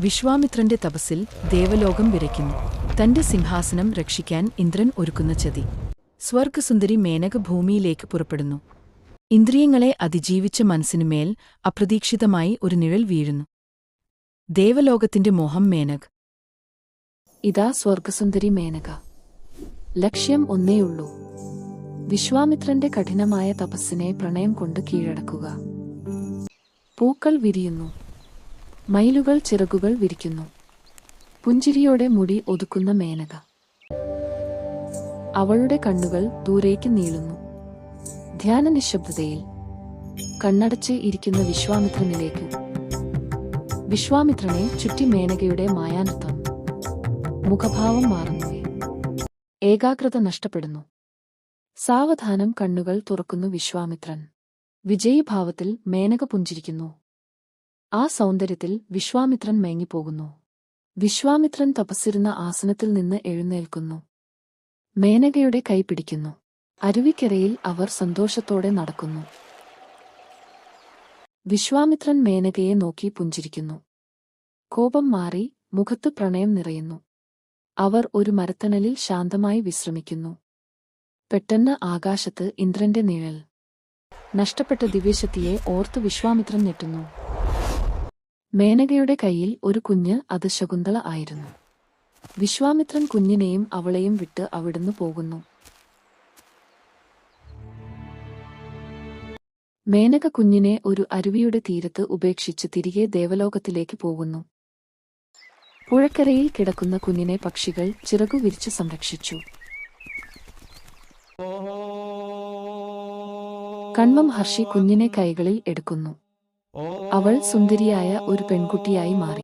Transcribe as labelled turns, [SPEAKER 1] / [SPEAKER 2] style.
[SPEAKER 1] വിശ്വാമിത്രന്റെ തപസ്സിൽ ദേവലോകം വിരയ്ക്കുന്നു തന്റെ സിംഹാസനം രക്ഷിക്കാൻ ഇന്ദ്രൻ ഒരുക്കുന്ന ചതി. സ്വർഗസുന്ദരി മേനക ഭൂമിയിലേക്ക് പുറപ്പെടുന്നു. ഇന്ദ്രിയങ്ങളെ അതിജീവിച്ച മനസ്സിനുമേൽ അപ്രതീക്ഷിതമായി ഒരു നിഴൽ വീഴുന്നു. ദേവലോകത്തിന്റെ മോഹം മേനക്.
[SPEAKER 2] ഇതാ സ്വർഗസുന്ദരി മേനക. ലക്ഷ്യം ഒന്നേയുള്ളൂ വിശ്വാമിത്രന്റെ കഠിനമായ തപസ്സിനെ പ്രണയം കൊണ്ട് കീഴടക്കുക. പൂക്കൾ വിരിയുന്നു. മയിലുകൾ ചിറകുകൾ വിരിക്കുന്നു. പുഞ്ചിരിയോടെ മുടി ഒതുക്കുന്ന മേനക. അവളുടെ കണ്ണുകൾ ദൂരേക്ക് നീളുന്നു. ധ്യാന നിശബ്ദതയിൽ കണ്ണടച്ച് ഇരിക്കുന്ന വിശ്വാമിത്രനിലേക്ക്. വിശ്വാമിത്രനെ ചുറ്റി മേനകയുടെ മായാനൃത്തം. മുഖഭാവം മാറുന്നു. ഏകാഗ്രത നഷ്ടപ്പെടുന്നു. സാവധാനം കണ്ണുകൾ തുറക്കുന്നു വിശ്വാമിത്രൻ. വിജയഭാവത്തിൽ മേനക പുഞ്ചിരിക്കുന്നു. ആ സൗന്ദര്യത്തിൽ വിശ്വാമിത്രൻ മയങ്ങിപ്പോകുന്നു. വിശ്വാമിത്രൻ തപസ്സിരുന്ന ആസനത്തിൽ നിന്ന് എഴുന്നേൽക്കുന്നു. മേനകയുടെ കൈ പിടിക്കുന്നു. അരുവിക്കരയിൽ അവർ സന്തോഷത്തോടെ നടക്കുന്നു. വിശ്വാമിത്രൻ മേനകയെ നോക്കി പുഞ്ചിരിക്കുന്നു. കോപം മാറി മുഖത്ത് പ്രണയം നിറയുന്നു. അവർ ഒരു മരത്തണലിൽ ശാന്തമായി വിശ്രമിക്കുന്നു. പെട്ടെന്ന് ആകാശത്ത് ഇന്ദ്രന്റെ നിഴൽ. നഷ്ടപ്പെട്ട ദിവ്യശക്തിയെ ഓർത്തു വിശ്വാമിത്രൻ ഞെട്ടുന്നു. മേനകയുടെ കയ്യിൽ ഒരു കുഞ്ഞ് അത് ശകുന്തള ആയിരുന്നു. വിശ്വാമിത്രൻ കുഞ്ഞിനെയും അവളെയും വിട്ട് അവിടുന്ന് പോകുന്നു. മേനക കുഞ്ഞിനെ ഒരു അരുവിയുടെ തീരത്ത് ഉപേക്ഷിച്ച് തിരികെ ദേവലോകത്തിലേക്ക് പോകുന്നു. പുഴക്കരയിൽ കിടക്കുന്ന കുഞ്ഞിനെ പക്ഷികൾ ചിറകു വിരിച്ച് സംരക്ഷിച്ചു. കണ്മം ഹർഷി കുഞ്ഞിനെ കൈകളിൽ എടുക്കുന്നു. അവൾ സുന്ദരിയായ ഒരു പെൺകുട്ടിയായി മാറി.